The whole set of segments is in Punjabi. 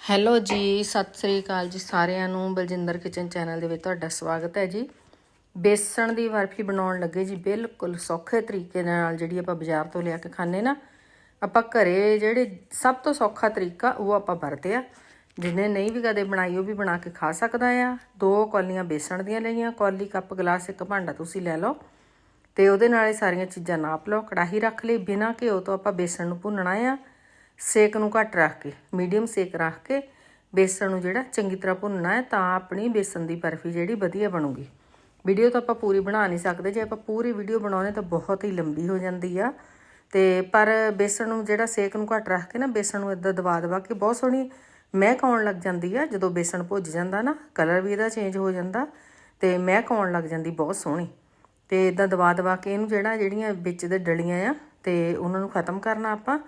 ਹੈਲੋ ਜੀ, ਸਤਿ ਸ੍ਰੀ ਅਕਾਲ ਜੀ ਸਾਰਿਆਂ ਨੂੰ। ਬਲਜਿੰਦਰ ਕਿਚਨ ਚੈਨਲ ਦੇ ਵਿੱਚ ਤੁਹਾਡਾ ਸਵਾਗਤ ਹੈ ਜੀ। ਬੇਸਣ ਦੀ ਬਰਫੀ ਬਣਾਉਣ ਲੱਗੇ ਜੀ, ਬਿਲਕੁਲ ਸੌਖੇ ਤਰੀਕੇ ਦੇ ਨਾਲ ਜਿਹੜੀ ਆਪਾਂ ਬਾਜ਼ਾਰ ਤੋਂ ਲਿਆ ਕੇ ਖਾਂਦੇ ਨਾ, ਆਪਾਂ ਘਰੇ ਜਿਹੜੇ ਸਭ ਤੋਂ ਸੌਖਾ ਤਰੀਕਾ ਉਹ ਆਪਾਂ ਵਰਤਿਆ ਜਿਹਨੇ ਨਹੀਂ ਵੀ ਕਦੇ ਬਣਾਈ, ਉਹ ਵੀ ਬਣਾ ਕੇ ਖਾ ਸਕਦਾ ਆ। ਦੋ ਕੌਲੀਆਂ ਬੇਸਣ ਦੀਆਂ ਲਈਆਂ, ਕੌਲੀ ਕੱਪ, ਗਲਾਸ, ਇੱਕ ਭਾਂਡਾ ਤੁਸੀਂ ਲੈ ਲਓ। ਤੇ ਉਹਦੇ ਨਾਲ ਇਹ ਸਾਰੀਆਂ ਚੀਜ਼ਾਂ ਨਾਪ ਲਓ, ਕੜਾਹੀ ਰੱਖ ਲਈ, ਬਿਨਾਂ ਘਿਓ ਤੋਂ ਆਪਾਂ ਬੇਸਣ ਨੂੰ ਭੁੰਨਣਾ ਆ। ਸੇਕ ਨੂੰ ਘੱਟ ਰੱਖ ਕੇ, ਮੀਡੀਅਮ ਸੇਕ ਰੱਖ ਕੇ ਬੇਸਣ ਨੂੰ ਜਿਹੜਾ ਚੰਗੀ ਤਰ੍ਹਾਂ ਭੁੰਨਣਾ ਹੈ ਤਾਂ ਆਪਣੀ ਬੇਸਣ ਦੀ ਬਰਫੀ ਜਿਹੜੀ ਵਧੀਆ ਬਣੂਗੀ। ਵੀਡੀਓ ਤਾਂ ਆਪਾਂ ਪੂਰੀ ਬਣਾ ਨਹੀਂ ਸਕਦੇ, ਜੇ ਆਪਾਂ ਪੂਰੀ ਵੀਡੀਓ ਬਣਾਉਣੇ ਤਾਂ ਬਹੁਤ ਹੀ ਲੰਬੀ ਹੋ ਜਾਂਦੀ ਆ। ਤੇ ਪਰ ਬੇਸਣ ਨੂੰ ਜਿਹੜਾ ਸੇਕ ਨੂੰ ਘੱਟ ਰੱਖ ਕੇ ਨਾ, ਬੇਸਣ ਨੂੰ ਇਦਾਂ ਦਬਾ ਦਬਾ ਕੇ ਬਹੁਤ ਸੋਹਣੀ ਮਹਿਕ ਆਉਣ ਲੱਗ ਜਾਂਦੀ ਆ, ਜਦੋਂ ਬੇਸਣ ਭੁੱਜ ਜਾਂਦਾ ਨਾ, ਕਲਰ ਵੀ ਇਹਦਾ ਚੇਂਜ ਹੋ ਜਾਂਦਾ ਤੇ ਮਹਿਕ ਆਉਣ ਲੱਗ ਜਾਂਦੀ ਬਹੁਤ ਸੋਹਣੀ। ਤੇ ਇਦਾਂ ਦਬਾ ਦਬਾ ਕੇ ਇਹਨੂੰ ਜਿਹੜਾ ਜਿਹੜੀਆਂ ਵਿੱਚ ਦੇ ਡਲੀਆਂ ਆ ਤੇ ਉਹਨਾਂ ਨੂੰ ਖਤਮ ਕਰਨਾ ਆਪਾਂ।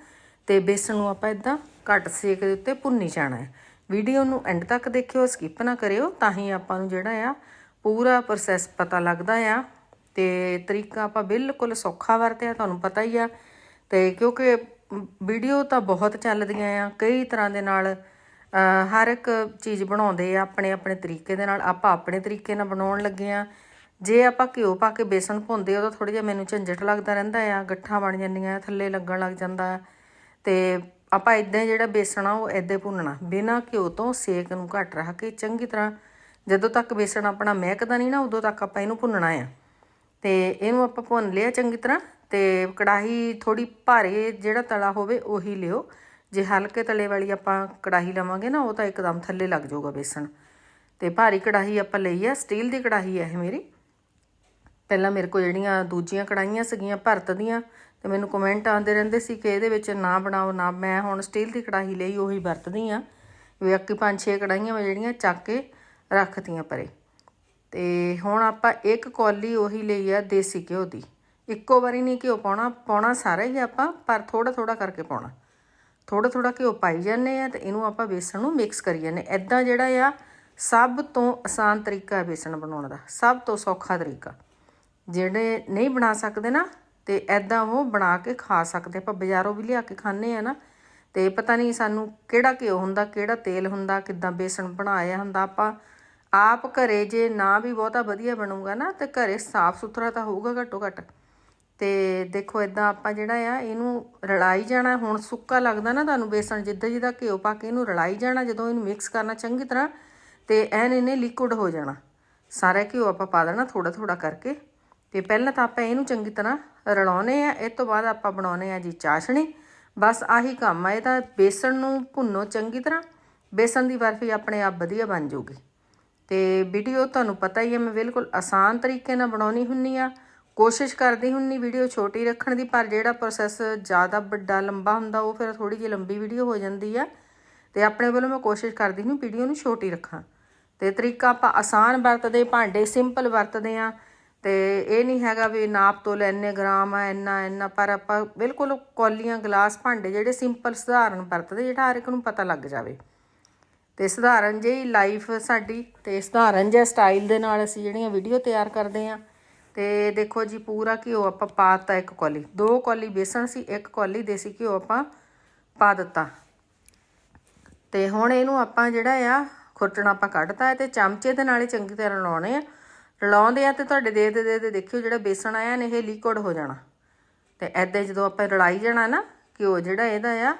ਤੇ ਬੇਸਣ ਨੂੰ ਆਪਾਂ ਇਦਾਂ ਘੱਟ ਸੇਕ ਦੇ ਉੱਤੇ ਭੁੰਨੀ ਜਾਣਾ ਹੈ। ਵੀਡੀਓ ਨੂੰ ਐਂਡ ਤੱਕ ਦੇਖਿਓ ਸਕਿਪ ਨਾ ਕਰਿਓ, ਤਾਂ ਹੀ ਆਪਾਂ ਨੂੰ ਜਿਹੜਾ ਆ ਪੂਰਾ ਪ੍ਰੋਸੈਸ ਪਤਾ ਲੱਗਦਾ ਆ। ਤੇ ਤਰੀਕਾ ਆਪਾਂ ਬਿਲਕੁਲ ਸੌਖਾ ਵਰਤਿਆ, ਤੁਹਾਨੂੰ ਪਤਾ ਹੀ ਆ। ਤੇ ਕਿਉਂਕਿ ਵੀਡੀਓ ਤਾਂ ਬਹੁਤ ਚੱਲਦੀਆਂ ਆ, ਕਈ ਤਰ੍ਹਾਂ ਦੇ ਨਾਲ ਹਰ ਇੱਕ ਚੀਜ਼ ਬਣਾਉਂਦੇ ਆ ਆਪਣੇ ਆਪਣੇ ਤਰੀਕੇ ਦੇ ਨਾਲ, ਆਪਾਂ ਆਪਣੇ ਤਰੀਕੇ ਨਾਲ ਬਣਾਉਣ ਲੱਗੇ ਆ। ਜੇ ਆਪਾਂ ਘਿਓ ਪਾ ਕੇ ਬੇਸਣ ਭੁੰਨਦੇ ਉਦੋਂ ਥੋੜਾ ਜਿਹਾ ਮੈਨੂੰ ਝੰਜਟ ਲੱਗਦਾ ਰਹਿੰਦਾ ਆ, ਗੱਠਾਂ ਬਣ ਜਾਂਦੀਆਂ, ਥੱਲੇ ਲੱਗਣ ਲੱਗ ਜਾਂਦਾ। ਤੇ ਆਪਾਂ ਇਦਾਂ ਜਿਹੜਾ ਬੇਸਣ ਆ ਉਹ ਇਦਾਂ ਭੁੰਨਣਾ। ਬਿਨਾਂ ਘਿਓ ਤੋਂ ਸੇਕ ਨੂੰ ਘੱਟ ਰੱਖ ਕੇ ਚੰਗੀ ਤਰ੍ਹਾਂ ਜਦੋਂ ਤੱਕ ਬੇਸਣ ਆਪਣਾ ਮਹਿਕਦਾ ਨਹੀਂ ਨਾ, ਉਦੋਂ ਤੱਕ ਆਪਾਂ ਇਹਨੂੰ ਭੁੰਨਣਾ ਆ। ਤੇ ਇਹਨੂੰ ਆਪਾਂ ਭੁੰਨ ਲਿਆ ਚੰਗੀ ਤਰ੍ਹਾਂ ਤੇ ਕੜਾਹੀ ਥੋੜੀ ਭਾਰੇ ਜਿਹੜਾ ਤਲਾ ਹੋਵੇ ਉਹੀ ਲਿਓ। ਜੇ ਹਲਕੇ ਤਲੇ ਵਾਲੀ ਆਪਾਂ ਕੜਾਹੀ ਲਵਾਂਗੇ ਨਾ, ਉਹ ਤਾਂ ਇੱਕਦਮ ਥੱਲੇ ਲੱਗ ਜਾਊਗਾ ਬੇਸਣ। ਤੇ ਭਾਰੀ ਕੜਾਹੀ ਆਪਾਂ ਲਈ ਆ, ਸਟੀਲ ਦੀ ਕੜਾਹੀ ਹੈ ਇਹ ਮੇਰੀ। ਪਹਿਲਾਂ ਮੇਰੇ ਕੋਲ ਜਿਹੜੀਆਂ ਦੂਜੀਆਂ ਕੜਾਹੀਆਂ ਸੀਗੀਆਂ, ਭਰਤ ਦੀਆਂ ਤੇ ਮੈਨੂੰ ਕਮੈਂਟ ਆਉਂਦੇ ਰਹਿੰਦੇ ਸੀ ਕਿ ਇਹਦੇ ਵਿੱਚ ਨਾ ਬਣਾਓ, ਨਾ ਮੈਂ ਹੁਣ ਸਟੀਲ ਦੀ ਕੜਾਹੀ ਲਈ ਉਹੀ ਵਰਤਦੀ ਆ ਵੇਖੀ ਪੰਜ ਛੇ ਕੜਾਹੀਆਂ ਮੈਂ ਜਿਹੜੀਆਂ ਚੱਕ ਕੇ ਰੱਖਤੀਆਂ ਪਰੇ। ਤੇ ਹੁਣ ਆਪਾਂ ਇੱਕ ਕੌਲੀ ਉਹੀ ਲਈ ਆ ਦੇਸੀ ਘਿਓ ਦੀ। ਇੱਕੋ ਵਾਰੀ ਨਹੀਂ ਘਿਓ ਪਾਉਣਾ ਪਾਉਣਾ ਸਾਰਾ ਹੀ ਆਪਾਂ, ਪਰ ਥੋੜਾ ਥੋੜਾ ਕਰਕੇ ਪਾਉਣਾ। ਥੋੜਾ ਥੋੜਾ ਘਿਓ ਪਾਈ ਜਾਂਦੇ ਆ ਤੇ ਇਹਨੂੰ ਆਪਾਂ ਬੇਸਣ ਨੂੰ ਮਿਕਸ ਕਰੀ ਜਾਂਦੇ। ਐਦਾਂ ਜਿਹੜਾ ਆ, ਸਭ ਤੋਂ ਆਸਾਨ ਤਰੀਕਾ ਹੈ ਬੇਸਣ ਬਣਾਉਣ ਦਾ। ਸਭ ਤੋਂ ਸੌਖਾ ਤਰੀਕਾ। ਜਿਹੜੇ ਨਹੀਂ ਬਣਾ ਸਕਦੇ ਨਾ ਤੇ ਐਦਾਂ ਉਹ ਬਣਾ ਕੇ ਖਾ ਸਕਦੇ ਆਪਾਂ ਬਾਜ਼ਾਰੋਂ ਵੀ ਲਿਆ ਕੇ ਖਾਂਦੇ ਆ ਨਾ। ਤੇ ਪਤਾ ਨਹੀਂ ਸਾਨੂੰ ਕਿਹੜਾ ਘਿਓ ਹੁੰਦਾ, ਕਿਹੜਾ ਤੇਲ ਹੁੰਦਾ, ਕਿੱਦਾਂ ਬੇਸਣ ਬਣਾਇਆ ਹੁੰਦਾ। ਆਪਾਂ ਆਪ ਘਰੇ ਜੇ ਨਾ ਵੀ ਬਹੁਤਾ ਵਧੀਆ ਬਣੂਗਾ ਨਾ, ਤੇ ਘਰੇ ਸਾਫ਼ ਸੁਥਰਾ ਤਾਂ ਹੋਊਗਾ ਘੱਟੋ ਘੱਟ। ਤੇ ਦੇਖੋ ਇਦਾਂ ਆਪਾਂ ਜਿਹੜਾ ਆ, ਇਹਨੂੰ ਰਲਾਈ ਜਾਣਾ। ਹੁਣ ਸੁੱਕਾ ਲੱਗਦਾ ਨਾ ਤੁਹਾਨੂੰ ਬੇਸਣ, ਜਿੱਦਾਂ ਜਿੱਦਾਂ ਘਿਓ ਪਾ ਕੇ ਇਹਨੂੰ ਰਲਾਈ ਜਾਣਾ, ਜਦੋਂ ਇਹਨੂੰ ਮਿਕਸ ਕਰਨਾ ਚੰਗੀ ਤਰ੍ਹਾਂ, ਤੇ ਐਨ ਇਹਨੇ ਲਿਕੁਇਡ ਹੋ ਜਾਣਾ। ਸਾਰਾ ਘਿਓ ਆਪਾਂ ਪਾ ਦੇਣਾ ਥੋੜਾ ਥੋੜਾ ਕਰਕੇ। ਤੇ ਪਹਿਲਾਂ ਤਾਂ ਆਪਾਂ ਇਹਨੂੰ ਚੰਗੀ ਤਰ੍ਹਾਂ ਰਲਾਉਨੇ ਆ, ਇਹ ਤੋਂ ਬਾਅਦ ਆਪਾਂ ਬਣਾਉਨੇ ਆ ਜੀ ਚਾਸ਼ਣੀ। ਬਸ ਆਹੀ ਕੰਮ ਆ, ਇਹ ਤਾਂ ਬੇਸਣ ਨੂੰ ਭੁੰਨੋ ਚੰਗੀ ਤਰ੍ਹਾਂ, ਬੇਸਣ ਦੀ ਬਰਫੀ ਆਪਣੇ ਆਪ ਵਧੀਆ ਬਣ ਜਾਊਗੀ। ਤੇ ਵੀਡੀਓ ਤੁਹਾਨੂੰ ਪਤਾ ਹੀ ਹੈ ਮੈਂ ਬਿਲਕੁਲ ਆਸਾਨ ਤਰੀਕੇ ਨਾਲ ਬਣਾਉਣੀ ਹੁੰਨੀ ਆ। ਕੋਸ਼ਿਸ਼ ਕਰਦੀ ਹੁੰਨੀ ਵੀਡੀਓ ਛੋਟੀ ਰੱਖਣ ਦੀ, ਪਰ ਜਿਹੜਾ ਪ੍ਰੋਸੈਸ ਜ਼ਿਆਦਾ ਵੱਡਾ, ਲੰਬਾ ਹੁੰਦਾ, ਉਹ ਫਿਰ ਥੋੜੀ ਜਿਹੀ ਲੰਬੀ ਵੀਡੀਓ ਹੋ ਜਾਂਦੀ ਆ। ਤੇ ਆਪਣੇ ਵੱਲੋਂ ਮੈਂ ਕੋਸ਼ਿਸ਼ ਕਰਦੀ ਹਾਂ ਵੀਡੀਓ ਨੂੰ ਛੋਟੀ ਰੱਖਾਂ। ਤੇ ਤਰੀਕਾ ਆਪਾਂ ਆਸਾਨ ਵਰਤਦੇ, ਭਾਂਡੇ ਸਿੰਪਲ ਵਰਤਦੇ ਆ ਤੇ ਇਹ ਨਹੀਂ ਹੈਗਾ ਵੀ ਨਾਪ ਤੋਂ ਲੈ ਇੰਨੇ ਗ੍ਰਾਮ ਆ, ਇੰਨਾ ਇੰਨਾ, ਪਰ ਆਪਾਂ ਬਿਲਕੁਲ ਕੌਲੀਆਂ ਗਲਾਸ ਭਾਂਡੇ ਜਿਹੜੇ ਸਿੰਪਲ ਸਧਾਰਨ ਵਰਤਦੇ, ਜਿਹੜਾ ਹਰ ਇੱਕ ਨੂੰ ਪਤਾ ਲੱਗ ਜਾਵੇ। ਤੇ ਸਧਾਰਨ ਜਿਹੀ ਲਾਈਫ ਸਾਡੀ, ਤੇ ਸਧਾਰਨ ਜਿਹਾ ਸਟਾਈਲ ਦੇ ਨਾਲ ਅਸੀਂ ਜਿਹੜੀਆਂ ਵੀਡੀਓ ਤਿਆਰ ਕਰਦੇ ਆ ਤੇ ਦੇਖੋ ਜੀ, ਪੂਰਾ ਘਿਓ ਆਪਾਂ ਪਾਤਾ ਇੱਕ ਕੌਲੀ। ਦੋ ਕੌਲੀ ਬੇਸਣ ਸੀ, ਇੱਕ ਕੌਲੀ ਦੇਸੀ ਘਿਓ ਆਪਾਂ ਪਾ ਦਿੱਤਾ। ਤੇ ਹੁਣ ਇਹਨੂੰ ਆਪਾਂ ਜਿਹੜਾ ਆ, ਖੁਰਚਣਾ ਆਪਾਂ ਕੱਢਤਾ ਹੈ ਤੇ ਚਮਚੇ ਦੇ ਨਾਲ ਹੀ ਚੰਗੀ ਤਰ੍ਹਾਂ ਲਾਉਣੇ ਆ। ਰਲਾਉਂਦੇ ਆ ਤੇ ਤੁਹਾਡੇ ਦੇ ਦੇ ਦੇ ਦੇਖਿਓ ਜਿਹੜਾ ਬੇਸਣ ਆਇਆ ਨੇ, ਇਹ ਲਿਕੁਇਡ ਹੋ ਜਾਣਾ। ਤੇ ਐਦਾਂ ਜਦੋਂ ਆਪਾਂ ਰਲਾਈ ਜਾਣਾ ਨਾ ਘਿਓ ਜਿਹੜਾ ਇਹਦਾ ਆ,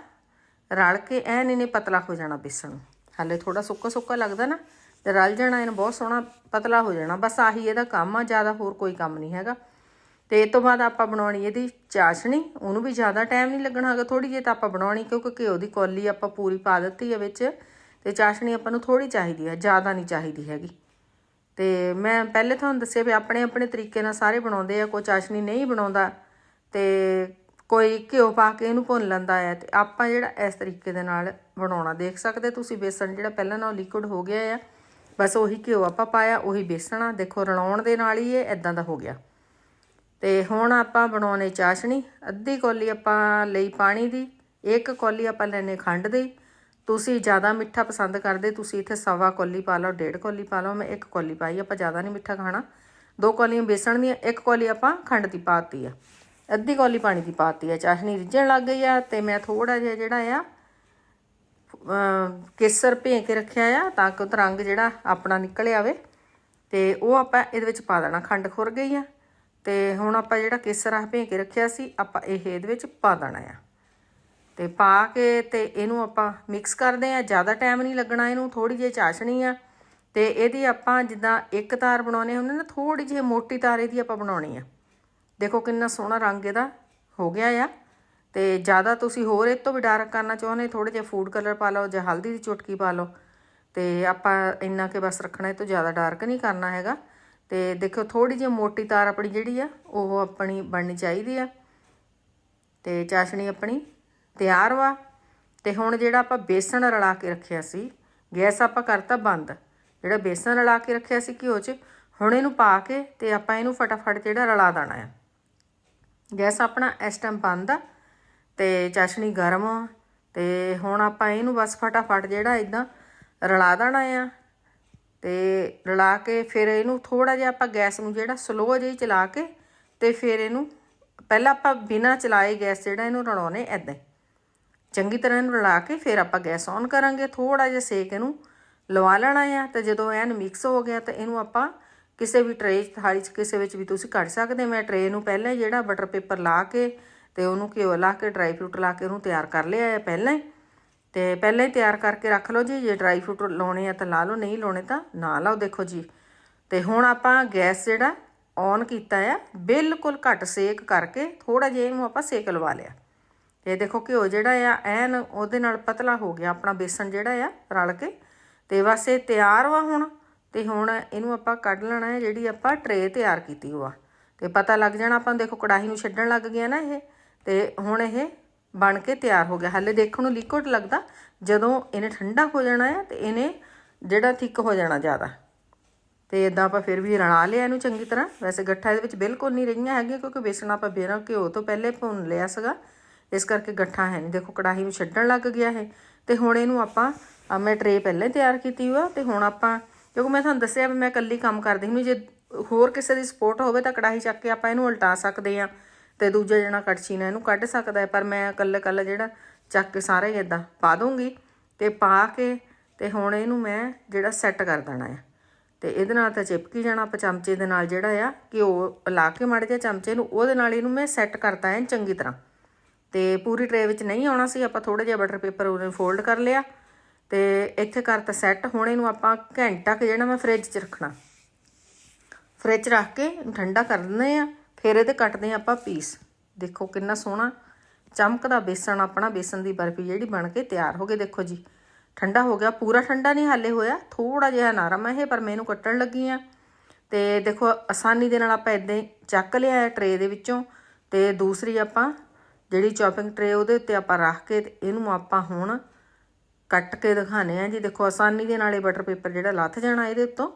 ਰਲ ਕੇ ਐਨ ਇਹਨੇ ਪਤਲਾ ਹੋ ਜਾਣਾ ਬੇਸਣ। ਹਾਲੇ ਥੋੜਾ ਸੁੱਕਾ ਸੁੱਕਾ ਲੱਗਦਾ ਨਾ, ਤੇ ਰਲ ਜਾਣਾ ਇਹਨੂੰ ਬਹੁਤ ਸੋਹਣਾ ਪਤਲਾ ਹੋ ਜਾਣਾ। ਬਸ ਆਹੀ ਇਹਦਾ ਕੰਮ ਆ, ਜ਼ਿਆਦਾ ਹੋਰ ਕੋਈ ਕੰਮ ਨਹੀਂ ਹੈਗਾ। ਤੇ ਇਹ ਤੋਂ ਬਾਅਦ ਆਪਾਂ ਬਣਾਉਣੀ ਇਹਦੀ ਚਾਸ਼ਣੀ, ਉਹਨੂੰ ਵੀ ਜ਼ਿਆਦਾ ਟਾਈਮ ਨਹੀਂ ਲੱਗਣਾ ਹੈਗਾ ਥੋੜੀ ਜਿਹੀ ਤਾਂ ਆਪਾਂ ਬਣਾਉਣੀ, ਕਿਉਂਕਿ ਘਿਓ ਦੀ ਕੌਲੀ ਆਪਾਂ ਪੂਰੀ ਪਾ ਦਿੱਤੀ ਹੈ ਵਿੱਚ, ਤੇ ਚਾਸ਼ਣੀ ਆਪਾਂ ਨੂੰ ਥੋੜੀ ਚਾਹੀਦੀ ਹੈ ਜ਼ਿਆਦਾ ਨਹੀਂ ਚਾਹੀਦੀ ਹੈਗੀ। ਤੇ ਮੈਂ ਪਹਿਲੇ ਤੁਹਾਨੂੰ ਦੱਸਿਆ ਵੀ ਆਪਣੇ ਆਪਣੇ ਤਰੀਕੇ ਨਾਲ ਸਾਰੇ ਬਣਾਉਂਦੇ ਆ, ਕੋਈ ਚਾਸ਼ਨੀ ਨਹੀਂ ਬਣਾਉਂਦਾ ਤੇ ਕੋਈ ਘਿਓ ਪਾ ਕੇ ਇਹਨੂੰ ਭੁੰਨ ਲੈਂਦਾ ਹੈ ਤੇ ਆਪਾਂ ਜਿਹੜਾ ਇਸ ਤਰੀਕੇ ਦੇ ਨਾਲ ਬਣਾਉਣਾ, ਦੇਖ ਸਕਦੇ ਤੁਸੀਂ ਬੇਸਣ ਜਿਹੜਾ ਪਹਿਲਾਂ ਨਾਲੋਂ ਲਿਕੁਇਡ ਹੋ ਗਿਆ ਆ, ਬਸ ਉਹੀ ਘਿਓ ਆਪਾਂ ਪਾਇਆ, ਉਹੀ ਬੇਸਣ ਆ ਦੇਖੋ ਰਲਾਉਣ ਦੇ ਨਾਲ ਹੀ ਇਹ ਇਦਾਂ ਦਾ ਹੋ ਗਿਆ। ਤੇ ਹੁਣ ਆਪਾਂ ਬਣਾਉਣੇ ਚਾਸ਼ਣੀ ਅੱਧੀ ਕੌਲੀ ਆਪਾਂ ਲਈ ਪਾਣੀ ਦੀ, ਇੱਕ ਕੌਲੀ ਆਪਾਂ ਲੈਨੇ ਖੰਡ ਦੀ ਤੁਸੀਂ ਜ਼ਿਆਦਾ ਮਿੱਠਾ ਪਸੰਦ ਕਰਦੇ, ਤੁਸੀਂ ਇੱਥੇ ਸਵਾ ਕੌਲੀ ਪਾ ਲਓ, ਡੇਢ ਕੌਲੀ ਪਾ ਲਓ, ਮੈਂ ਇੱਕ ਕੌਲੀ ਪਾਈ ਆਪਾਂ ਜ਼ਿਆਦਾ ਨਹੀਂ ਮਿੱਠਾ ਖਾਣਾ। ਦੋ ਕੌਲੀਆਂ ਬੇਸਣ ਦੀਆਂ, ਇੱਕ ਕੌਲੀ ਆਪਾਂ ਖੰਡ ਦੀ ਪਾਤੀ ਆ। ਅੱਧੀ ਕੌਲੀ ਪਾਣੀ ਦੀ ਪਾਤੀ ਆ, ਚਾਸ਼ਨੀ ਰਿੱਝਣ ਲੱਗ ਗਈ ਆ ਤੇ ਮੈਂ ਥੋੜਾ ਜਿਹਾ ਜਿਹੜਾ ਆ ਕੇਸਰ ਭੇ ਕੇ ਰੱਖਿਆ ਆ ਤਾਂ ਕਿ ਉਹਦਾ ਰੰਗ ਜਿਹੜਾ ਆਪਣਾ ਨਿਕਲ ਆਵੇ। ਤੇ ਉਹ ਆਪਾਂ ਇਹਦੇ ਵਿੱਚ ਪਾ ਦੇਣਾ, ਖੰਡ ਖੁਰ ਗਈ ਆ। ਤੇ ਹੁਣ ਆਪਾਂ ਜਿਹੜਾ ਕੇਸਰ ਆ ਭੇ ਕੇ ਰੱਖਿਆ ਸੀ, ਆਪਾਂ ਇਹ ਇਹਦੇ ਵਿੱਚ ਪਾ ਦੇਣਾ ਆ। ਤੇ ਪਾ ਕੇ ਤੇ ਇਹਨੂੰ ਆਪਾਂ ਮਿਕਸ ਕਰਦੇ ਆ ਜ਼ਿਆਦਾ ਟਾਈਮ ਨਹੀਂ ਲੱਗਣਾ ਇਹਨੂੰ ਥੋੜੀ ਜਿਹੀ ਚਾਸ਼ਣੀ ਆ। ਤੇ ਇਹਦੀ ਆਪਾਂ ਜਿੱਦਾਂ ਇੱਕ ਤਾਰ ਬਣਾਉਣੇ ਹੁੰਦੇ ਨਾ ਥੋੜੀ ਜਿਹੀ ਮੋਟੀ ਤਾਰ ਇਹਦੀ ਆਪਾਂ ਬਣਾਉਣੀ ਆ। ਦੇਖੋ ਕਿੰਨਾ ਸੋਹਣਾ ਰੰਗ ਇਹਦਾ ਹੋ ਗਿਆ ਆ। ਤੇ ਜ਼ਿਆਦਾ ਤੁਸੀਂ ਹੋਰ ਇਹ ਤੋਂ ਵੀ ਡਾਰਕ ਕਰਨਾ ਚਾਹੁੰਦੇ ਥੋੜੇ ਜਿਹਾ ਫੂਡ ਕਲਰ ਪਾ ਲਓ ਜਾਂ ਹਲਦੀ ਦੀ ਚੁਟਕੀ ਪਾ ਲਓ। ਤੇ ਆਪਾਂ ਇੰਨਾ ਕੇ ਬਸ ਰੱਖਣਾ, ਇਹ ਤੋਂ ਜ਼ਿਆਦਾ ਡਾਰਕ ਨਹੀਂ ਕਰਨਾ ਹੈਗਾ। ਤੇ ਦੇਖੋ ਥੋੜੀ ਜਿਹੀ ਮੋਟੀ ਤਾਰ ਆਪਣੀ ਜਿਹੜੀ ਆ, ਉਹ ਆਪਣੀ ਬਣਨੀ ਚਾਹੀਦੀ ਆ। ਤੇ ਚਾਸ਼ਣੀ ਆਪਣੀ ਤਿਆਰ ਵਾ। ਤੇ ਹੁਣ ਜਿਹੜਾ ਆਪਾਂ ਬੇਸਣ ਰਲਾ ਕੇ ਰੱਖਿਆ ਸੀ, ਗੈਸ ਆਪਾਂ ਕਰਤਾ ਬੰਦ। ਜਿਹੜਾ ਬੇਸਣ ਰਲਾ ਕੇ ਰੱਖਿਆ ਸੀ ਘਿਓ 'ਚ, ਹੁਣ ਇਹਨੂੰ ਪਾ ਕੇ ਤੇ ਆਪਾਂ ਇਹਨੂੰ ਫਟਾਫਟ ਜਿਹੜਾ ਰਲਾ ਦੇਣਾ ਆ। ਗੈਸ ਆਪਣਾ ਇਸ ਟਾਈਮ ਬੰਦ ਆ ਤੇ ਚਾਸ਼ਣੀ ਗਰਮ ਆ। ਤੇ ਹੁਣ ਆਪਾਂ ਇਹਨੂੰ ਬਸ ਫਟਾਫਟ ਜਿਹੜਾ ਇਦਾਂ ਰਲਾ ਦੇਣਾ ਆ। ਤੇ ਰਲਾ ਕੇ ਫਿਰ ਇਹਨੂੰ ਥੋੜਾ ਜਿਹਾ ਆਪਾਂ ਗੈਸ ਨੂੰ ਜਿਹੜਾ ਸਲੋ ਜਿਹੀ ਚਲਾ ਕੇ ਤੇ ਫਿਰ ਇਹਨੂੰ, ਪਹਿਲਾਂ ਆਪਾਂ ਬਿਨਾਂ ਚਲਾਏ ਗੈਸ ਜਿਹੜਾ ਇਹਨੂੰ ਰਲਾਉਣੇ ਐਦਾਂ ਚੰਗੀ ਤਰ੍ਹਾਂ ਇਹਨੂੰ ਰਲਾ ਕੇ ਫਿਰ ਆਪਾਂ ਗੈਸ ਔਨ ਕਰਾਂਗੇ ਥੋੜਾ ਜਿਹਾ ਸੇਕ ਇਹਨੂੰ ਲਵਾ ਲੈਣਾ ਆ, ਤੇ ਜਦੋਂ ਐਨ ਮਿਕਸ ਹੋ ਗਿਆ ਤਾਂ ਇਹਨੂੰ ਆਪਾਂ ਕਿਸੇ ਵੀ ਟਰੇ 'ਚ, ਥਾਲੀ 'ਚ ਕਿਸੇ ਵਿੱਚ ਵੀ ਤੁਸੀਂ ਕੱਢ ਸਕਦੇ ਮੈਂ ਟਰੇ ਨੂੰ ਪਹਿਲਾਂ ਹੀ ਜਿਹੜਾ ਬਟਰ ਪੇਪਰ ਲਾ ਕੇ ਤੇ ਉਹਨੂੰ ਘਿਓ ਲਾ ਕੇ ਡਰਾਈ ਫਰੂਟ ਲਾ ਕੇ ਉਹਨੂੰ ਤਿਆਰ ਕਰ ਲਿਆ ਹੈ ਪਹਿਲਾਂ ਹੀ। ਤੇ ਪਹਿਲਾਂ ਹੀ ਤਿਆਰ ਕਰਕੇ ਰੱਖ ਲਓ ਜੀ। ਜੇ ਡਰਾਈ ਫਰੂਟ ਲਾਉਣੇ ਆ ਤਾਂ ਲਾ ਲਓ, ਨਹੀਂ ਲਾਉਣੇ ਤਾਂ ਨਾ ਲਾਓ। ਦੇਖੋ ਜੀ, ਤੇ ਹੁਣ ਆਪਾਂ ਗੈਸ ਜਿਹੜਾ ਔਨ ਕੀਤਾ ਆ, ਬਿਲਕੁਲ ਘੱਟ ਸੇਕ ਕਰਕੇ ਥੋੜਾ ਜਿਹਾ ਇਹਨੂੰ ਆਪਾਂ ਸੇਕ ਲਵਾ ਲਿਆ। ਤੇ ਦੇਖੋ ਘਿਓ ਜਿਹੜਾ ਆ, ਐਨ ਉਹਦੇ ਨਾਲ ਪਤਲਾ ਹੋ ਗਿਆ, ਆਪਣਾ ਬੇਸਣ ਜਿਹੜਾ ਆ ਰਲ ਕੇ। ਤੇ ਬਸ ਇਹ ਤਿਆਰ ਵਾ ਹੁਣ, ਤੇ ਹੁਣ ਇਹਨੂੰ ਆਪਾਂ ਕੱਢ ਲੈਣਾ ਹੈ, ਜਿਹੜੀ ਆਪਾਂ ਟਰੇ ਤਿਆਰ ਕੀਤੀ ਹੋਆ। ਤੇ ਪਤਾ ਲੱਗ ਜਾਣਾ, ਆਪਾਂ ਦੇਖੋ ਕੜਾਹੀ ਨੂੰ ਛੱਡਣ ਲੱਗ ਗਿਆ ਨਾ ਇਹ। ਤੇ ਹੁਣ ਇਹ ਬਣ ਕੇ ਤਿਆਰ ਹੋ ਗਿਆ। ਹਾਲੇ ਦੇਖਣ ਨੂੰ ਲਿਕੁਇਡ ਲੱਗਦਾ, ਜਦੋਂ ਇਹਨੇ ਠੰਡਾ ਹੋ ਜਾਣਾ ਹੈ ਤੇ ਇਹਨੇ ਜਿਹੜਾ ਥਿੱਕ ਹੋ ਜਾਣਾ ਜ਼ਿਆਦਾ। ਤੇ ਇਦਾਂ ਆਪਾਂ ਫਿਰ ਵੀ ਰਲਾ ਲਿਆ ਇਹਨੂੰ ਚੰਗੀ ਤਰ੍ਹਾਂ। ਵੈਸੇ ਗੱਠਾ ਇਹਦੇ ਵਿੱਚ ਬਿਲਕੁਲ ਨਹੀਂ ਰਹੀਆਂ ਹੈਗੀਆਂ, ਕਿਉਂਕਿ ਬੇਸਣ ਆਪਾਂ ਬਿਨਾਂ ਘਿਓ ਤੋਂ ਪਹਿਲੇ ਭੁੰਨ ਲਿਆ ਸੀਗਾ। ਇਸ ਕਰਕੇ ਗੱਠਾ ਹੈ ਨਹੀਂ। ਦੇਖੋ, ਕੜਾਹੀ ਨੂੰ ਛੱਡਣ ਲੱਗ ਗਿਆ ਹੈ ਤੇ ਹੁਣ ਇਹਨੂੰ ਆਪਾਂ ਮੈਂ ਟਰੇ ਪਹਿਲੇ ਤਿਆਰ ਕੀਤੀ ਹੋਆ। ਤੇ ਹੁਣ ਆਪਾਂ, ਕਿਉਂਕਿ ਮੈਂ ਤੁਹਾਨੂੰ ਦੱਸਿਆ ਵੀ ਮੈਂ ਇਕੱਲੀ ਕੰਮ ਕਰਦੀ ਹੁੰਦੀ, ਜੇ ਹੋਰ ਕਿਸੇ ਦੀ ਸਪੋਰਟ ਹੋਵੇ ਤਾਂ ਕੜਾਹੀ ਚੱਕ ਕੇ ਆਪਾਂ ਇਹਨੂੰ ਉਲਟਾ ਸਕਦੇ ਆ ਤੇ ਦੂਜਾ ਜਣਾ ਕੜਛੀ ਨਾਲ ਇਹਨੂੰ ਕੱਢ ਸਕਦਾ ਹੈ। ਪਰ ਮੈਂ ਇਕੱਲੇ ਇਕੱਲੇ ਜਿਹੜਾ ਚੱਕ ਕੇ ਸਾਰੇ ਇਦਾਂ ਪਾ ਦੂੰਗੀ। ਤੇ ਪਾ ਕੇ, ਤੇ ਹੁਣ ਇਹਨੂੰ ਮੈਂ ਜਿਹੜਾ ਸੈੱਟ ਕਰ ਦੇਣਾ ਹੈ। ਤੇ ਇਹਦੇ ਨਾਲ ਤਾਂ ਚਿਪਕੀ ਜਾਣਾ ਆਪਾਂ ਚਮਚੇ ਦੇ ਨਾਲ ਜਿਹੜਾ ਆ ਘਿਓ ਲਾ ਕੇ ਮੜ ਜਾ ਚਮਚੇ ਨੂੰ। ਉਹਦੇ ਨਾਲ ਇਹਨੂੰ ਮੈਂ ਸੈੱਟ ਕਰਤਾ ਹੈ ਚੰਗੀ ਤਰ੍ਹਾਂ। ਤੇ ਪੂਰੀ ਟਰੇ ਵਿੱਚ ਨਹੀਂ ਆਉਣਾ ਸੀ, ਆਪਾਂ ਥੋੜਾ ਜਿਹਾ ਬਟਰ ਪੇਪਰ ਉਹਨੇ ਫੋਲਡ ਕਰ ਲਿਆ ਤੇ ਇੱਥੇ ਕਰਤਾ ਸੈੱਟ ਹੁਣ ਇਹਨੂੰ ਆਪਾਂ ਘੰਟਾ ਕੁ ਜਿਹੜਾ ਮੈਂ ਫ੍ਰਿਜ 'ਚ ਰੱਖਣਾ। ਫ੍ਰਿਜ 'ਚ ਰੱਖ ਕੇ ਠੰਡਾ ਕਰ ਦਿੰਦੇ ਆ ਫਿਰ ਇਹਦੇ ਕੱਟਦੇ ਆ ਆਪਾਂ ਪੀਸ ਦੇਖੋ ਕਿੰਨਾ ਸੋਹਣਾ ਚਮਕਦਾ ਬੇਸਣ, ਆਪਣਾ ਬੇਸਣ ਦੀ ਬਰਫੀ ਜਿਹੜੀ ਬਣ ਕੇ ਤਿਆਰ ਹੋ ਗਈ, ਦੇਖੋ ਜੀ। ਠੰਡਾ ਹੋ ਗਿਆ, ਪੂਰਾ ਠੰਡਾ ਨਹੀਂ ਹਾਲੇ ਹੋਇਆ ਥੋੜਾ ਜਿਹਾ ਨਰਮ ਹੈ ਇਹ, ਪਰ ਮੈਂ ਇਹਨੂੰ ਕੱਟਣ ਲੱਗੀ ਆ ਤੇ ਦੇਖੋ, ਆਸਾਨੀ ਦੇ ਨਾਲ ਆਪਾਂ ਇਦਾਂ ਹੀ ਚੱਕ ਲਿਆ ਟਰੇ ਦੇ ਵਿੱਚੋਂ ਤੇ ਦੂਸਰੀ ਆਪਾਂ ਜਿਹੜੀ ਚੌਪਿੰਗ ਟਰੇ ਉਹਦੇ ਉੱਤੇ ਆਪਾਂ ਰੱਖ ਕੇ ਤੇ ਇਹਨੂੰ ਆਪਾਂ ਹੁਣ ਕੱਟ ਕੇ ਦਿਖਾਣੇ ਆ ਜੀ। ਦੇਖੋ, ਆਸਾਨੀ ਦੇ ਨਾਲ ਇਹ ਬਟਰ ਪੇਪਰ ਜਿਹੜਾ ਲੱਥ ਜਾਣਾ ਇਹਦੇ ਉੱਤੋਂ।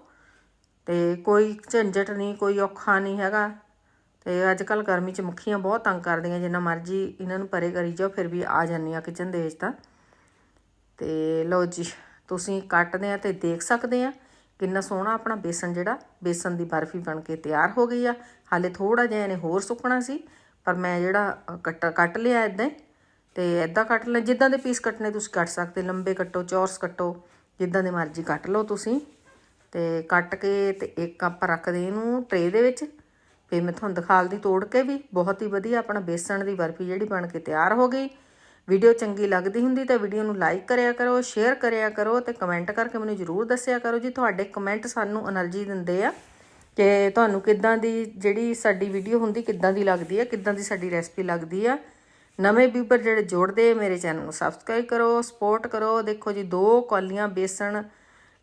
ਤੇ ਕੋਈ ਝੰਜਟ ਨਹੀਂ, ਕੋਈ ਔਖਾ ਨਹੀਂ ਹੈਗਾ। ਤੇ ਅੱਜ ਕੱਲ ਗਰਮੀ ਚ ਮੱਖੀਆਂ ਬਹੁਤ ਤੰਗ ਕਰਦੀਆਂ, ਜਿੰਨਾ ਮਰਜ਼ੀ ਇਹਨਾਂ ਨੂੰ ਪਰੇ ਕਰੀ ਜਾਓ, ਫਿਰ ਵੀ ਆ ਜਾਂਦੀਆਂ ਕਿਚਨ ਦੇ ਵਿੱਚ ਤਾਂ। ਤੇ ਲਓ ਜੀ, ਤੁਸੀਂ ਕੱਟਦੇ ਆ ਤੇ ਦੇਖ ਸਕਦੇ ਆ ਕਿੰਨਾ ਸੋਹਣਾ ਆਪਣਾ ਬੇਸਨ ਜਿਹੜਾ, ਬੇਸਨ ਦੀ ਬਰਫੀ ਬਣ ਕੇ ਤਿਆਰ ਹੋ ਗਈ ਆ। ਹਾਲੇ ਥੋੜਾ ਜਿਹਾ ਇਹਨੇ ਹੋਰ ਸੁੱਕਣਾ ਸੀ। ਪਰ ਮੈਂ ਜਿਹੜਾ ਕੱਟ ਕੱਟ ਲਿਆ ਇਦਾਂ ਤੇ ਇਦਾਂ ਕੱਟ ਲੈ, ਜਿੱਦਾਂ ਦੇ ਪੀਸ ਕੱਟਨੇ ਤੁਸੀਂ ਕੱਟ ਸਕਦੇ, ਲੰਬੇ ਕੱਟੋ, ਚੌਰਸ ਕੱਟੋ, ਜਿੱਦਾਂ ਦੇ ਮਰਜ਼ੀ ਕੱਟ ਲਓ ਤੁਸੀਂ, ਤੇ ਕੱਟ ਕੇ ਤੇ ਇੱਕ ਆਪਾਂ ਰੱਖਦੇ ਇਹਨੂੰ ਟਰੇ ਦੇ ਵਿੱਚ ਫੇ ਮੈਂ ਤੁਹਾਨੂੰ ਦਿਖਾਲਦੀ ਤੋੜ ਕੇ ਵੀ, ਬਹੁਤ ਹੀ ਵਧੀਆ ਆਪਣਾ ਬੇਸਣ ਦੀ ਬਰਫੀ ਜਿਹੜੀ ਬਣ ਕੇ ਤਿਆਰ ਹੋ ਗਈ। ਵੀਡੀਓ ਚੰਗੀ ਲੱਗਦੀ ਹੁੰਦੀ ਤਾਂ ਵੀਡੀਓ ਨੂੰ ਲਾਈਕ ਕਰਿਆ ਕਰੋ ਸ਼ੇਅਰ ਕਰਿਆ ਕਰੋ ਤੇ ਕਮੈਂਟ ਕਰਕੇ ਮੈਨੂੰ ਜ਼ਰੂਰ ਦੱਸਿਆ ਕਰੋ ਜੀ, ਤੁਹਾਡੇ ਕਮੈਂਟ ਸਾਨੂੰ એનર્ਜੀ ਦਿੰਦੇ ਆ। ਕਿ ਤੁਹਾਨੂੰ ਕਿੱਦਾਂ ਦੀ ਜਿਹੜੀ ਸਾਡੀ ਵੀਡੀਓ ਹੁੰਦੀ, ਕਿੱਦਾਂ ਦੀ ਲੱਗਦੀ ਹੈ ਕਿੱਦਾਂ ਦੀ ਸਾਡੀ ਰੈਸਪੀ ਲੱਗਦੀ ਆ। ਨਵੇਂ ਵੀਵਰ ਜਿਹੜੇ ਜੋੜਦੇ, ਮੇਰੇ ਚੈਨਲ ਨੂੰ ਸਬਸਕ੍ਰਾਈਬ ਕਰੋ ਸਪੋਰਟ ਕਰੋ। ਦੇਖੋ ਜੀ, ਦੋ ਕੌਲੀਆਂ ਬੇਸਣ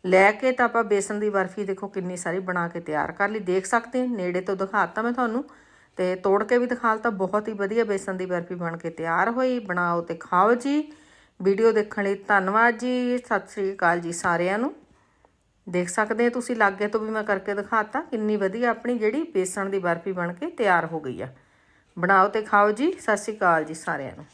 ਲੈ ਕੇ ਤਾਂ ਆਪਾਂ ਬੇਸਣ ਦੀ ਬਰਫੀ ਦੇਖੋ ਕਿੰਨੀ ਸਾਰੀ ਬਣਾ ਕੇ ਤਿਆਰ ਕਰ ਲਈ। ਦੇਖ ਸਕਦੇ ਨੇੜੇ ਤੋਂ ਦਿਖਾਤਾ ਮੈਂ ਤੁਹਾਨੂੰ। ਤੇ ਤੋੜ ਕੇ ਵੀ ਦਿਖਾਲਤਾ ਬਹੁਤ ਹੀ ਵਧੀਆ ਬੇਸਣ ਦੀ ਬਰਫੀ ਬਣ ਕੇ ਤਿਆਰ ਹੋਈ। ਬਣਾਓ ਤੇ ਖਾਓ ਜੀ। ਵੀਡੀਓ ਦੇਖਣ ਲਈ ਧੰਨਵਾਦ ਜੀ। ਸਤਿ ਸ੍ਰੀ ਅਕਾਲ ਜੀ ਸਾਰਿਆਂ ਨੂੰ। ਦੇਖ ਸਕਦੇ ਹੋ ਤੁਸੀਂ ਲਾਗੇ ਤੋਂ ਵੀ ਮੈਂ ਕਰਕੇ ਦਿਖਾਤਾ, ਕਿੰਨੀ ਵਧੀਆ ਆਪਣੀ ਜਿਹੜੀ ਬੇਸਣ ਦੀ ਬਰਫੀ ਬਣ ਕੇ ਤਿਆਰ ਹੋ ਗਈ ਆ। ਬਣਾਓ ਤੇ ਖਾਓ ਜੀ, ਸਤਿ ਸ੍ਰੀ ਅਕਾਲ ਜੀ ਸਾਰਿਆਂ ਨੂੰ।